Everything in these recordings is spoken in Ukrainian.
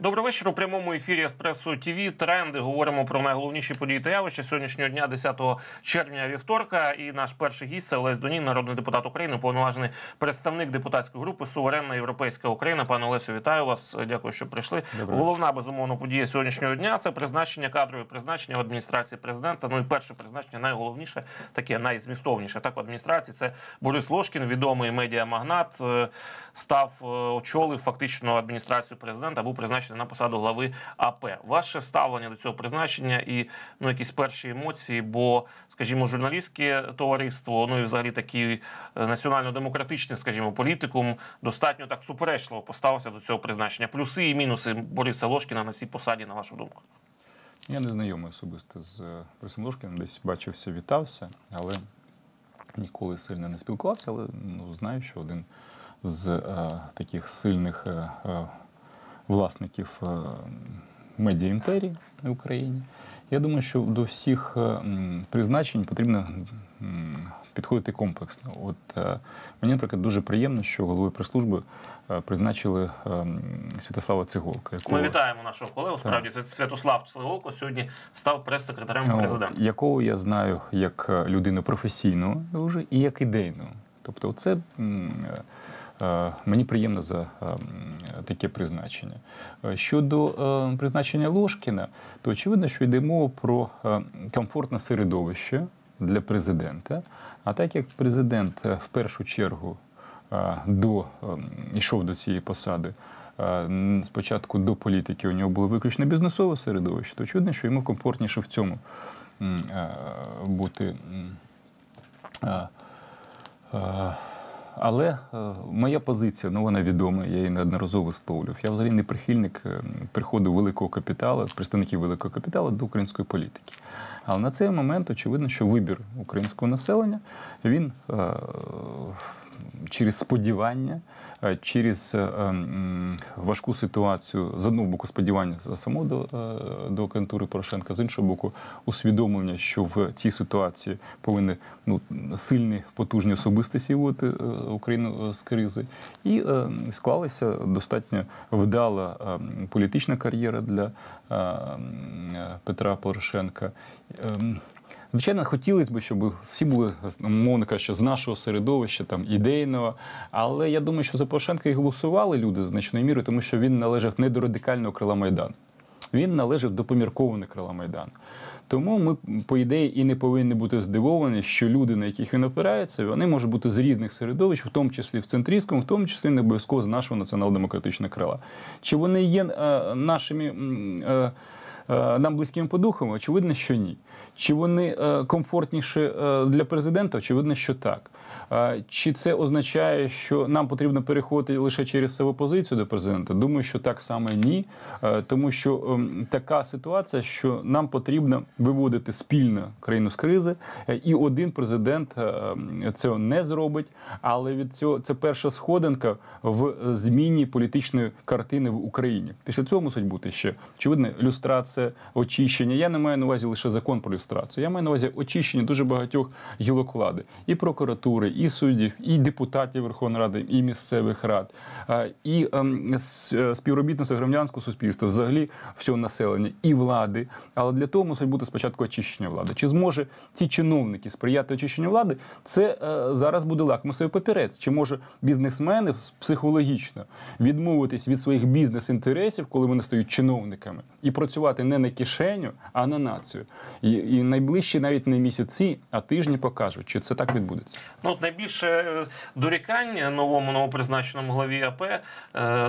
Добрий вечір. У прямому ефірі Еспресо ТВ. Тренди говоримо про найголовніші події та явища сьогоднішнього дня, 10 червня вівторка. І наш перший гість це Олесь Донін, народний депутат України, повноважений представник депутатської групи Суверенна Європейська Україна. Пане Олесю, вітаю вас. Дякую, що прийшли. Головна безумовно подія сьогоднішнього дня це призначення кадрові призначення в адміністрації президента. Ну і перше призначення найголовніше, таке найзмістовніше. Так в адміністрації це Борис Лошкін, відомий медіамагнат, е, став е, очолив фактично адміністрацію президента. Був призначений на посаду глави АП. Ваше ставлення до цього призначення і ну якісь перші емоції, бо, скажімо, журналістське товариство, ну і взагалі такий е, національно-демократичний, скажімо, політикум достатньо так суперечливо поставився до цього призначення. Плюси і мінуси Бориса Лошкіна на цій посаді, на вашу думку. Я не знайомий особисто з е, Борисом Лошкіним, десь бачився, вітався, але ніколи сильно не спілкувався. Але ну, знаю, що один з е, таких сильних е, е, власників е, медіа імперії в Україні. Я думаю, що до всіх е, призначень потрібно підходити комплексно. От е, мені, наприклад, дуже приємно, що головою прес-служби призначили Святослава Циголка. Ми вітаємо нашого колегу. Справді Свят- Святослав Цлеголко сьогодні став прес-секретарем От, якого я знаю як людину професійну дуже і як ідейну. Тобто, це мені приємно за е, таке призначення. Е, Щодо е, призначення Ложкіна, то очевидно, що йде мова про е, комфортне середовище для президента. А так як президент е, в першу чергу е, до, ем, йшов до цієї посади. е, Спочатку до політики у нього було виключно бізнесове середовище, то очевидно, що йому комфортніше в цьому е, бути. Але е, моя позиція, ну вона відома, я її неодноразово висловлював. Я взагалі не прихильник е, приходу великого капіталу, представників великого капіталу до української політики. Але на цей момент очевидно, що вибір українського населення він е, через сподівання, е, через е, важку ситуацію, з одного боку, сподівання само до, е, до кандидатури Порошенка, з іншого боку, усвідомлення, що в цій ситуації повинні ну, сильні потужні особистості виводити е, Україну з кризи. І склалася достатньо вдала е, політична кар'єра для Петра Порошенка. Звичайно, хотілося б, щоб всі були, мовно кажучи, з нашого середовища, там ідейного. Але я думаю, що за Порошенка і голосували люди значною мірою, тому що він належав не до радикального крила Майдану. Він належав до поміркованого крила Майдану. Тому ми, по ідеї, і не повинні бути здивовані, що люди, на яких він опирається, вони можуть бути з різних середовищ, в тому числі в центрістському, в тому числі не обов'язково з нашого націонал-демократичного крила. Чи вони є е, нашими. Е, е, нам близькими по духам? Очевидно, що ні. Чи вони е, комфортніші е, для президента? Очевидно, що так. Чи це означає, що нам потрібно переходити лише через самопозицію до президента? Думаю, що так саме ні. Тому що ем, така ситуація, що нам потрібно виводити спільно країну з кризи, е, і один президент е, ем, цього не зробить. Але від цього це перша сходинка в зміні політичної картини в Україні. Після цього мусить бути ще очевидно люстрація, очищення. Я не маю на увазі лише закон про люстрацію. Я маю на увазі очищення дуже багатьох гілок влади і прокуратури, і суддів, і депутатів Верховної Ради, і місцевих рад, і ем, е, співробітництва громадянського суспільства, взагалі всього населення і влади. Але для того мусить бути спочатку очищення влади. Чи зможе ці чиновники сприяти очищенню влади? Це е, зараз буде лакмусовий папірець. Чи може бізнесмени психологічно відмовитись від своїх бізнес-інтересів, коли вони стають чиновниками, і працювати не на кишеню, а на націю? І, і найближчі навіть не місяці, а тижні покажуть, чи це так відбудеться. Ну, найбільше е, дорікань новому новопризначеному главі АП е,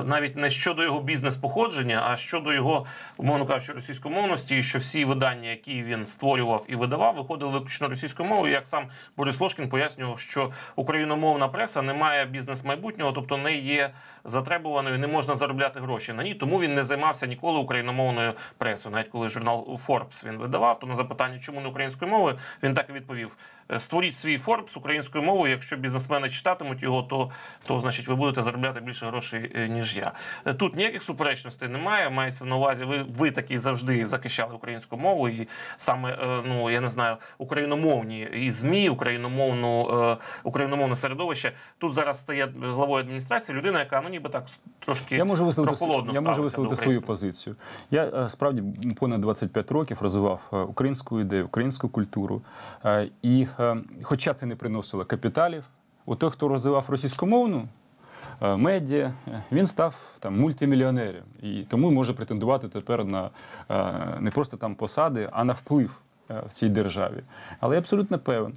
навіть не щодо його бізнес-походження, а щодо його, умовно кажучи, російськомовності, що всі видання, які він створював і видавав, виходили виключно російською мовою. Як сам Борис Лошкін пояснював, що україномовна преса не має бізнес-майбутнього, тобто не є затребуваною, не можна заробляти гроші на ній, тому він не займався ніколи україномовною пресою. навіть коли журнал Forbes він видавав, то на запитання, чому не українською мовою, він так і відповів: «Е, створіть свій Forbes українською мовою. Якщо бізнесмени читатимуть його, то, то значить ви будете заробляти більше грошей е, ніж я. Е, Тут ніяких суперечностей немає. Мається на увазі, ви, ви такі завжди захищали українську мову, і саме е, ну я не знаю, україномовні і змі, україномовну україномовне середовище. Тут зараз стає главою адміністрації людина, яка ну ніби так трошки Я можу висловити, прохолодно я можу висловити свою позицію. Я справді понад 25 років розвивав українську ідею, українську культуру. І хоча це не приносило капіталів, у той, хто розвивав російськомовну е, медіа, е, він став там мультимільйонером. І тому може претендувати тепер на е, не просто там посади, а на вплив в цій державі. Але я абсолютно певен,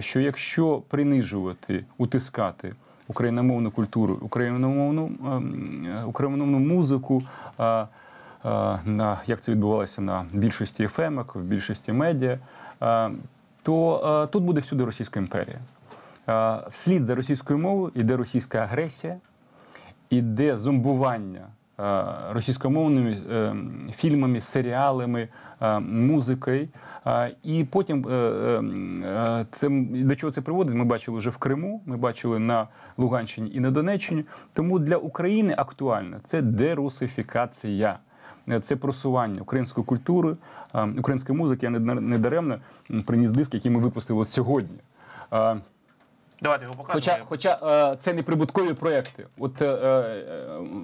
що якщо принижувати, утискати україномовну культуру, україномовну, ем, україномовну музику, на як це відбувалося на більшості ФМ, в більшості медіа, то тут буде всюди Російська імперія. Е, Вслід за російською мовою йде російська агресія, іде зомбування е, російськомовними е, фільмами, серіалами, музикою. І потім це до чого це приводить? Ми бачили вже в Криму, ми бачили на Луганщині і на Донеччині. Тому для України актуально це дерусифікація. Це просування української культури, української музики. Я не- даремно приніс диск, який ми випустили сьогодні. Давайте його покажемо. Хоча, хоча е, це не прибуткові проекти. От е, е,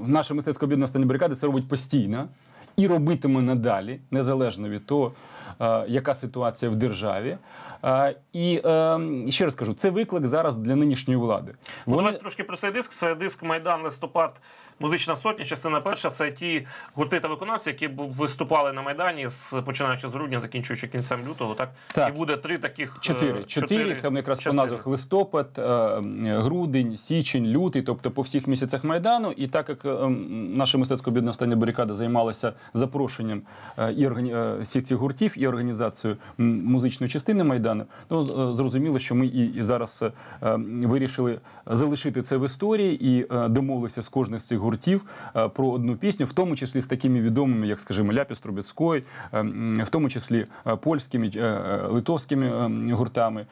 наше мистецька об'єднання «Остання барикади» це робить постійно і робитиме надалі, незалежно від того, е, яка ситуація в державі. Е, і е, ще раз кажу, це виклик зараз для нинішньої влади. Ну, Вони- давайте трошки про цей диск. Це диск Майдан листопад. Музична сотня, частина перша це ті гурти та виконавці, які б вуступали на майдані з починаючи з грудня, закінчуючи кінцем лютого. Так, Так. і буде три таких е, Чотири. Чотири, там якраз частини. по назвах листопад, е, грудень, січень, лютий, тобто по всіх місяцях Майдану. І так як е, м, наша мистецько об'єднана «Остання барикада займалася запрошенням і всіх цих гуртів і організацією музичної частини Майдану, ну е, зрозуміло, що ми і, зараз вирішили залишити це в історії і домовилися з кожним з цих гуртів е, про одну пісню, в тому числі з такими відомими, як, скажімо, Ляпіс Трубецької, е, в тому числі е, польськими, литовськими гуртами.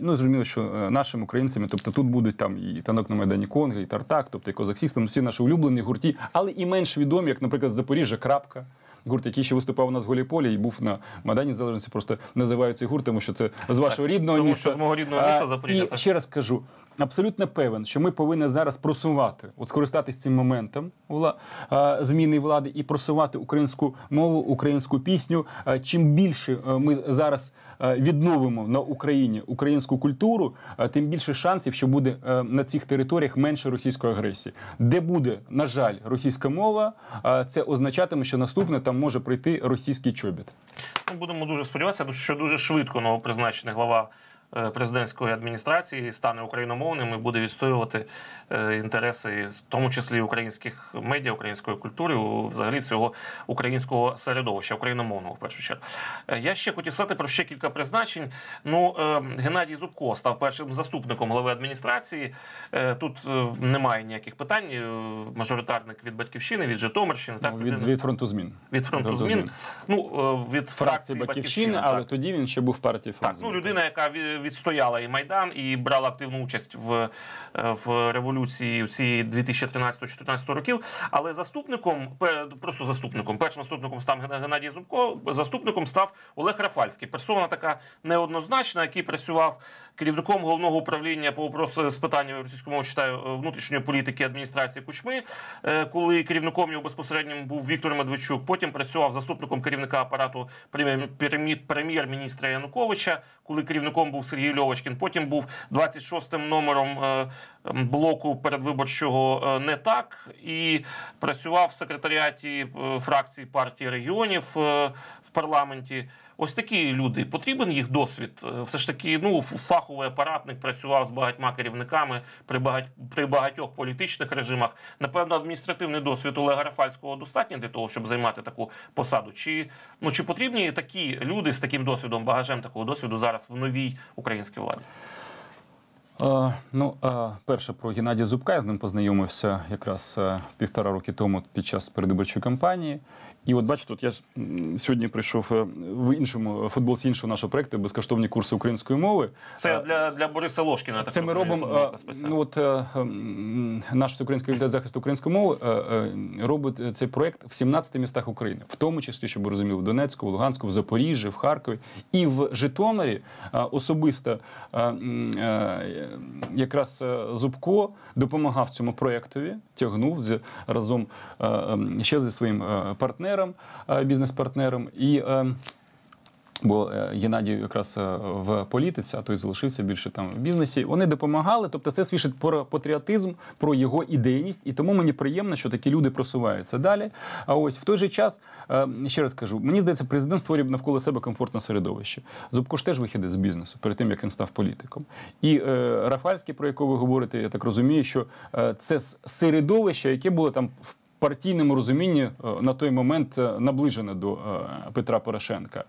Ну, зрозуміло, що нашими українцями, тобто тут будуть там і танок на Майдані Конга, і Тартак, тобто і Козак Сістем, всі наші улюблені гурті, але і менш відомі, як, наприклад, Запоріжжя Крапка. Гурт, який ще виступав у нас в Голіполі і був на Майдані Незалежності, просто називають цей гурт, тому що це з вашого рідного тому міста. що з мого рідного міста Запоріжжя, І так. ще раз кажу, абсолютно певен, що ми повинні зараз просувати, от скористатись цим моментом зміни влади і просувати українську мову, українську пісню. Чим більше ми зараз а, відновимо на Україні українську культуру, а, тим більше шансів, що буде на цих територіях менше російської агресії. Де буде, на жаль, російська мова, це означатиме, що наступне там може прийти російський чобіт. Ну, будемо дуже сподіватися, що дуже швидко новопризначений глава е, президентської адміністрації стане україномовним і буде відстоювати е, інтереси, в тому числі українських медіа, української культури, взагалі всього українського середовища, україномовного в першу чергу. Е, Я ще хотів сказати про ще кілька призначень. Ну, е, Геннадій Зубко став першим заступником глави адміністрації. Е, Тут е, немає ніяких питань. Е, Мажоритарник від батьківщини, від Житомирщини, так від, від фронту змін. від фронту Фронту змін. змін. Ну е, від Фракції фракції Батьківщини, батьківщини, але так. тоді він ще був в партії фронт Так, ну людина, яка відстояла і майдан, і брала активну участь в, е, в революції цієї 2013-2014 років. Але заступником, просто заступником, першим заступником став Ген- Геннадій Зубко, заступником став Олег Рафальський. Персона така неоднозначна, який працював керівником головного управління по вопросу з питань російської мови читаю е, внутрішньої політики адміністрації Кучми, е, коли керівником його безпосереднім був Віктор Медведчук. Потім працював заступником керівника апарату прем'єр- прем'єр- прем'єр-міністра Януковича, коли керівником був Сергій Льовочкін. Потім був 26-м номером е, блоку передвиборчого е, не так і працював в секретаріаті е, фракції партії регіонів в парламенті. Ось такі люди. Потрібен їх досвід. Е, Все ж таки, ну фаховий апаратник працював з багатьма керівниками при багать при багатьох політичних режимах. Напевно, адміністративний досвід Олега Рафальського достатній для того, щоб займати таку посаду. Чи ну чи потрібні такі люди з таким досвідом, багажем такого досвіду зараз в новій українській владі? Е, ну, е, перше про Геннадія Зубка. Я з ним познайомився якраз е, півтора роки тому під час передвиборчої кампанії. І от бачите, от я сьогодні прийшов е, в іншому футболці іншого нашого проекту безкоштовні курси української мови. Це Е, для, для Бориса Лошкіна. Так Це ми робимо. е. Ну от е, наш всеукраїнський комітет захисту української мови е, е, робить е, цей проект в 17 містах України, в тому числі, щоб ви розуміли, в Донецьку, в Луганську, в Запоріжжі, в Харкові і в Житомирі е, особисто е, е, якраз е, Зубко допомагав цьому проєктові, тягнув з разом е, е, ще зі своїм е, партнером, е, бізнес-партнером і. е, Бо е, Геннадій якраз е, в політиці, а той залишився більше там в бізнесі. Вони допомагали. Тобто, це свідчить про патріотизм, про його ідейність, і тому мені приємно, що такі люди просуваються далі. А ось в той же час, е, ще раз кажу, мені здається, президент створює навколо себе комфортне середовище. Зубко теж вихідець з бізнесу перед тим, як він став політиком. І е, Рафальський, про якого ви говорите, я так розумію, що це середовище, яке було там в партійному розумінні е, на той момент е, наближене до е, Петра Порошенка.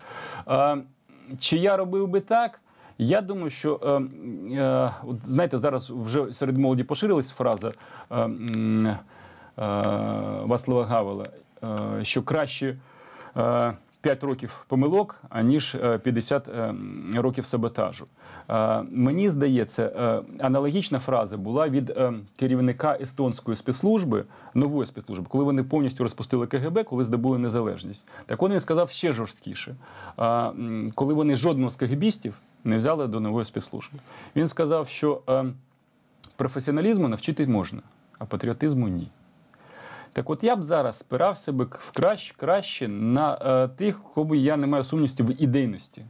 Чи я робив би так? Я думаю, що от знаєте, зараз вже серед молоді поширилась фраза е, Васлава Гавела, що краще. 5 років помилок, аніж е, 50 е, років саботажу. Е, Мені здається, е, аналогічна фраза була від е, керівника естонської спецслужби, нової спецслужби, коли вони повністю розпустили КГБ, коли здобули незалежність. Так він сказав ще жорсткіше, Е, коли вони жодного з КГБістів не взяли до нової спецслужби. Він сказав, що е, професіоналізму навчити можна, а патріотизму ні. Так от я б зараз спирався би краще, краще на е, тих, кому я не маю сумнівності в ідейності,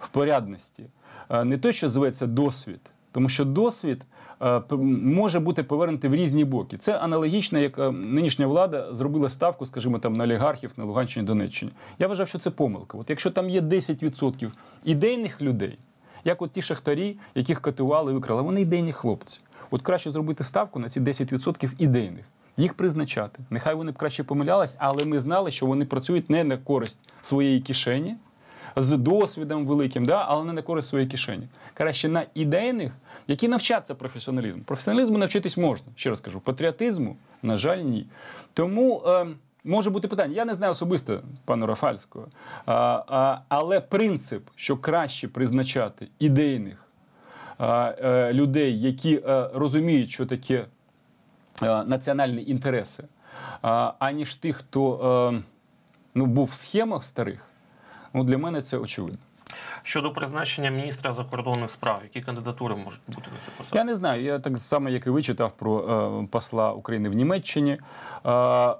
в порядності. Е, не той, що зветься досвід. Тому що досвід е, може бути повернутий в різні боки. Це аналогічно, як е, нинішня влада зробила ставку, скажімо, там на олігархів на Луганщині, Донеччині. Я вважав, що це помилка. От якщо там є 10% ідейних людей, як от ті шахтарі, яких катували, викрали, вони ідейні хлопці. От краще зробити ставку на ці 10% ідейних. Їх призначати. Нехай вони б краще помилялись, але ми знали, що вони працюють не на користь своєї кишені, з досвідом великим, да, але не на користь своєї кишені. Краще на ідейних, які навчаться професіоналізму. Професіоналізму навчитись можна. Ще раз кажу, патріотизму, на жаль, ні. Тому. Е, Може бути питання. Я не знаю особисто пана Рафальського, а, а, але принцип, що краще призначати ідейних а, е, людей, які е, розуміють, що таке е, національні інтереси, аніж тих, хто е, ну, був в схемах старих, ну, для мене це очевидно. Щодо призначення міністра закордонних справ, які кандидатури можуть бути на цю посаду? Я не знаю. Я так само, як і ви читав про е, посла України в Німеччині. Е,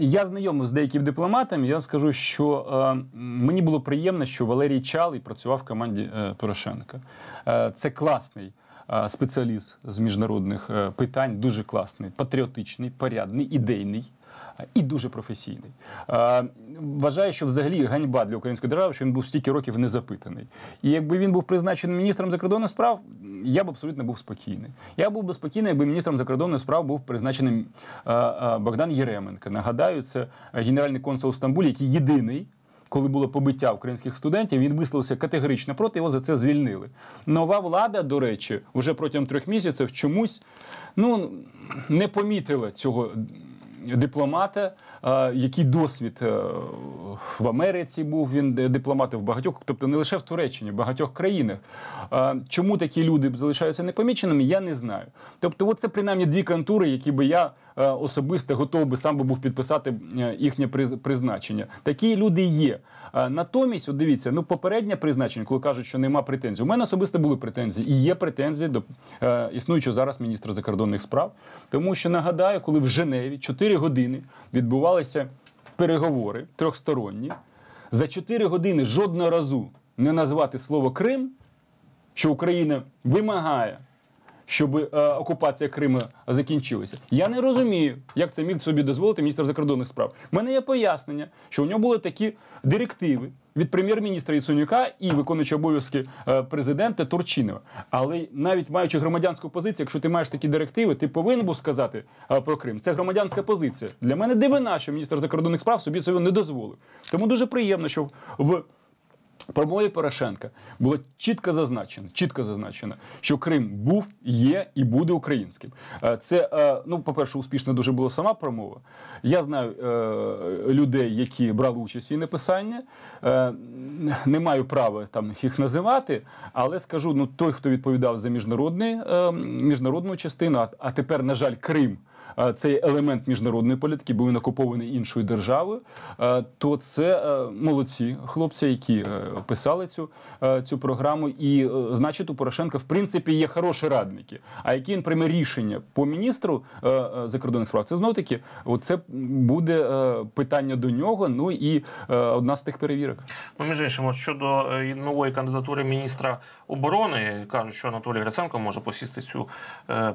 я знайомий з деякими дипломатами. Я скажу, що е, мені було приємно, що Валерій Чалий працював в команді е, Порошенка. Е, це класний. Е, Спеціаліст з міжнародних е, питань, дуже класний, патріотичний, порядний, ідейний е, і дуже професійний. Е, Вважаю, що взагалі ганьба для української держави, що він був стільки років незапитаний. І якби він був призначений міністром закордонних справ, я б абсолютно був спокійний. Я був би спокійний, якби міністром закордонних справ був призначений е, е, Богдан Єременко. Нагадаю, це генеральний консул в Стамбулі, який єдиний. Коли було побиття українських студентів, він висловився категорично проти його за це звільнили. Нова влада, до речі, вже протягом трьох місяців чомусь ну не помітила цього дипломата, який досвід е, в Америці був він дипломати в багатьох, тобто не лише в Туреччині, в багатьох країнах. Чому такі люди залишаються непоміченими, я не знаю. Тобто, це принаймні дві контури, які би я особисто готов би сам би був підписати е, їхнє призначення. Такі люди є. Е, Натомість, от дивіться, ну попереднє призначення, коли кажуть, що нема претензій. У мене особисто були претензії, і є претензії до е, існуючого зараз міністра закордонних справ. Тому що нагадаю, коли в Женеві 4 години відбувалися переговори трьохсторонні, за 4 години жодного разу не назвати слово Крим, що Україна вимагає. Щоб е, окупація Криму закінчилася. Я не розумію, як це міг собі дозволити міністр закордонних справ. У мене є пояснення, що у нього були такі директиви від прем'єр-міністра Яценюка і виконуючого обов'язки е, президента Турчинова. Але навіть маючи громадянську позицію, якщо ти маєш такі директиви, ти повинен був сказати е, про Крим. Це громадянська позиція. Для мене дивина, що міністр закордонних справ собі цього не дозволив. Тому дуже приємно, що В промові Порошенка було чітко зазначено, чітко зазначено, що Крим був, є і буде українським. Е, Це, е, ну, по-перше, успішно дуже була сама промова. Я знаю е, людей, які брали участь в її написанні. Не маю права там їх називати, але скажу: ну той, хто відповідав за міжнародний, е, міжнародну частину, а тепер, на жаль, Крим. Е, Цей елемент міжнародної політики, бо він окупований іншою державою, е, то це е, молодці хлопці, які писали цю, цю програму. І значить, у Порошенка в принципі є хороші радники. А які він прийме рішення по міністру закордонних справ, це знов таки це буде питання до нього. Ну і одна з тих перевірок. Ну, між іншим, от щодо нової кандидатури міністра оборони, кажуть, що Анатолій Гриценко може посісти цю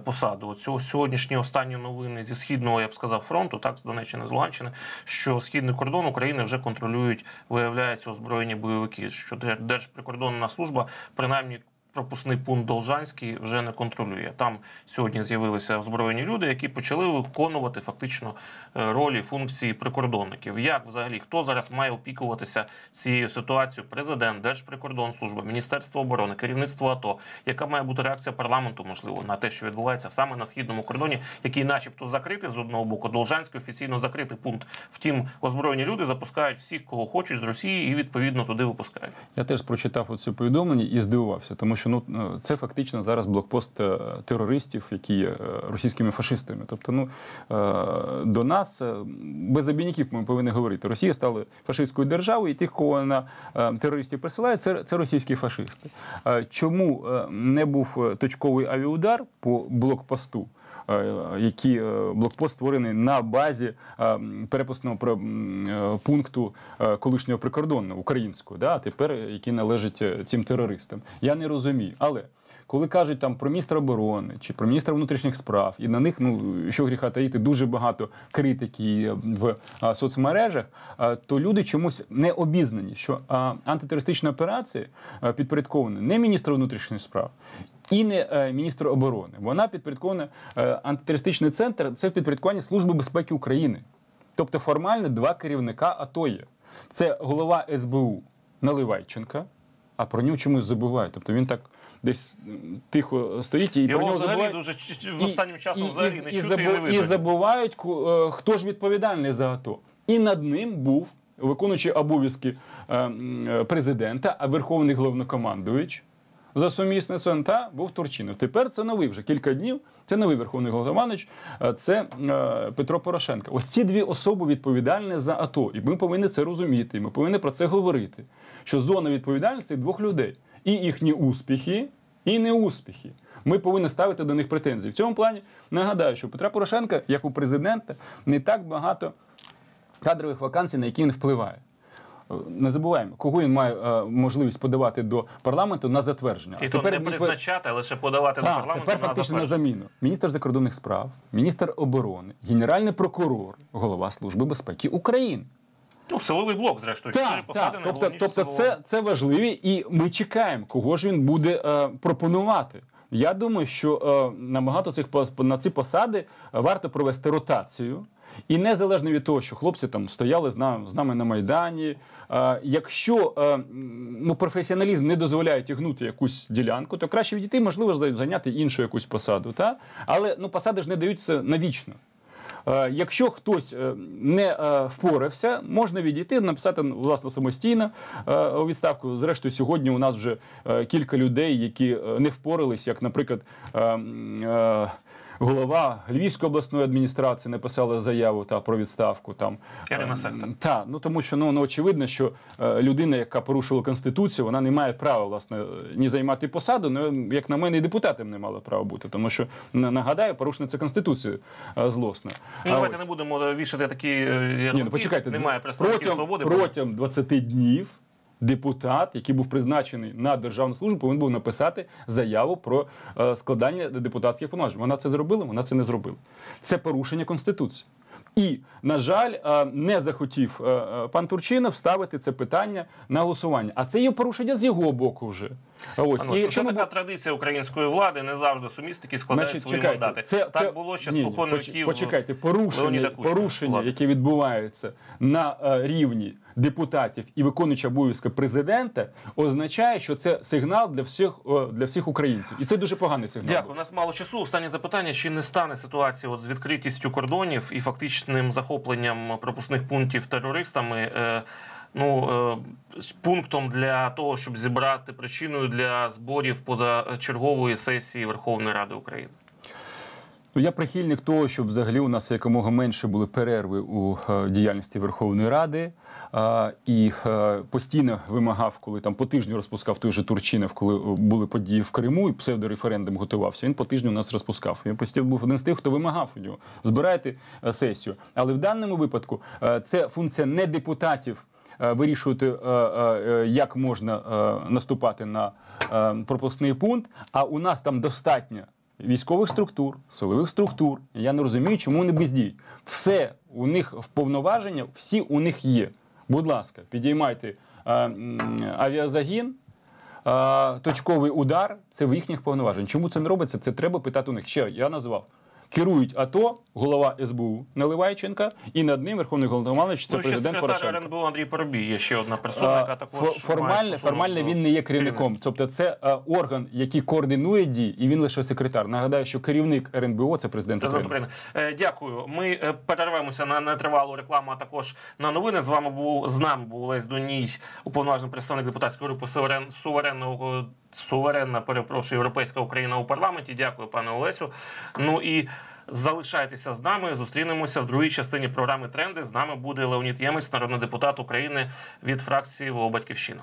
посаду. Цього сьогоднішні останні новини зі східного, я б сказав, фронту, так з Донеччини, з Луганщини, що східний кордон України вже контролюють, виявляється, озброєні бойовики. Що Дер- Держприкордонна служба принаймні. Пропускний пункт Должанський вже не контролює. Там сьогодні з'явилися озброєні люди, які почали виконувати фактично е, ролі функції прикордонників. Як взагалі хто зараз має опікуватися цією ситуацією? Президент, Держприкордонслужба, Міністерство оборони, керівництво АТО. Яка має бути реакція парламенту, можливо, на те, що відбувається саме на східному кордоні, який, начебто, закритий з одного боку, Должанський офіційно закритий пункт. Втім, озброєні люди запускають всіх, кого хочуть з Росії, і відповідно туди випускають. Я теж прочитав оце повідомлення і здивувався, тому що ну це фактично зараз блокпост е, терористів, які є е, російськими фашистами. Тобто, ну е, до нас е, без обійників ми повинні говорити. Росія стала фашистською державою, і тих, кого вона е, терористів присилає, це, це російські фашисти. Е, Чому е, не був е, точковий авіаудар по блокпосту? Е, які е, блокпост створений на базі е, е, пункту колишнього прикордонного українського, да, тепер який належить е, цим терористам. Я не розумію. Але коли кажуть там про міністра оборони чи про міністра внутрішніх справ, і на них, ну що гріха таїти, дуже багато критики в а, соцмережах, а, то люди чомусь не обізнані, що а, антитерористична операція підпорядкована не міністру внутрішніх справ. І не е, міністру оборони. Вона підпорядкована е, антитерористичний центр. Це в підпорядкуванні Служби безпеки України. Тобто формально два керівника АТО є. Це голова СБУ Наливайченка, а про нього чомусь забувають. Тобто він так десь тихо стоїть і про Його нього взагалі забувають. дуже ч- останнім часом взагалі не і, чути і забу- і забувають, е, хто ж відповідальний за АТО. І над ним був виконуючий обов'язки е, м, е, президента, а верховний головнокомандуючий за сумісництвом та був Турчинов. Тепер це новий вже кілька днів. Це новий верховний головнокомандуючий, е, це е, Петро Порошенко. Ось ці дві особи відповідальні за АТО. І ми повинні це розуміти. І ми повинні про це говорити. Що зона відповідальності двох людей і їхні успіхи, і неуспіхи. Ми повинні ставити до них претензії. В цьому плані нагадаю, що Петра Порошенка, як у президента, не так багато кадрових вакансій, на які він впливає. Не забуваємо, кого він має е, можливість подавати до парламенту на затвердження. І А то не призначати, а лише подавати до парламенту тепер фактично на заміну. Міністр закордонних справ, міністр оборони, генеральний прокурор, голова Служби безпеки України. Ну, силовий блок, зрештою, чотири Так, посади так. Тобто, тобто силового це, це важливі, і ми чекаємо, кого ж він буде е, пропонувати. Я думаю, що е, на багато цих на ці посади варто провести ротацію. І незалежно від того, що хлопці там стояли з нами, з нами на Майдані. Е, якщо е, ну, професіоналізм не дозволяє тягнути якусь ділянку, то краще відійти, можливо, зайняти іншу якусь посаду. Та? Але ну, посади ж не даються навічно. Е, Якщо хтось е, не е, впорався, можна відійти, написати власне самостійно е, у відставку. Зрештою, сьогодні у нас вже е, кілька людей, які е, не впорались, як, наприклад, е, е, голова Львівської обласної адміністрації написала заяву та про відставку. Там Е, та ну тому, що ну, ну очевидно, що е, людина, яка порушила конституцію, вона не має права власне ні займати посаду. Ну як на мене, і депутатом не мала права бути, тому що на- нагадаю, порушниця конституцію е, злосна. Ну, давайте ось. не будемо вішати такі. Ні, ну почекайте, Немає представників протягом, свободи. протягом 20 днів. Депутат, який був призначений на державну службу, повинен був написати заяву про е, складання депутатських повноважень. Вона це зробила, вона це не зробила. Це порушення конституції. І, на жаль, е, не захотів е, пан Турчинов ставити це питання на голосування. А це є порушення з його боку вже. Ось ну, і це така бу- традиція української влади, не завжди сумісники складають Значить, свої чекайте, мандати. Це, так це, було ще покойних поч- Почекайте, порушення, порушення Ладно. яке відбувається на рівні депутатів і виконуюча обов'язки президента означає, що це сигнал для всіх для всіх українців, і це дуже поганий сигнал. Дякую. У нас мало часу. Останнє запитання: чи не стане ситуація от з відкритістю кордонів і фактичним захопленням пропускних пунктів терористами? Е, Ну, е, пунктом для того, щоб зібрати причиною для зборів позачергової сесії Верховної Ради України. Ну, я прихильник того, щоб взагалі у нас якомога менше були перерви у е, діяльності Верховної Ради. Е, і е, постійно вимагав, коли там по тижню розпускав той же Турчинов, коли е, були події в Криму, і псевдореферендум готувався. Він по тижню нас розпускав. Він постійно був один з тих, хто вимагав у нього збирайте е, сесію. Але в даному випадку е, це функція не депутатів. е, Вирішувати, е, як можна наступати на пропускний пункт. А у нас там достатньо військових структур, силових структур. Я не розумію, чому вони бездіють. Все у них в повноваження, всі у них є. Будь ласка, підіймайте е, авіазагін. е, Точковий удар це в їхніх повноважень. Чому це не робиться? Це треба питати у них. Ще я назвав. Керують АТО, голова СБУ Наливайченка, і над ним Верховний Головномович це ну, президент Порошенко. РНБО Андрій Поробій є ще одна персона, яка також формально, формально він не є керівником. Тобто це е, орган, який координує дії, і він лише секретар. Нагадаю, що керівник РНБО це президент України. Е, Дякую. Ми е, перервемося на нетривалу рекламу, а також на новини. З вами був з нами був Олесь Доній, уповноважений представник депутатської групи суверен, суверенного суверенна, перепрошую, європейська Україна у парламенті. Дякую, пане Олесю. Ну і залишайтеся з нами. Зустрінемося в другій частині програми Тренди. З нами буде Леонід Ємець, народний депутат України від фракції ВО Батьківщина.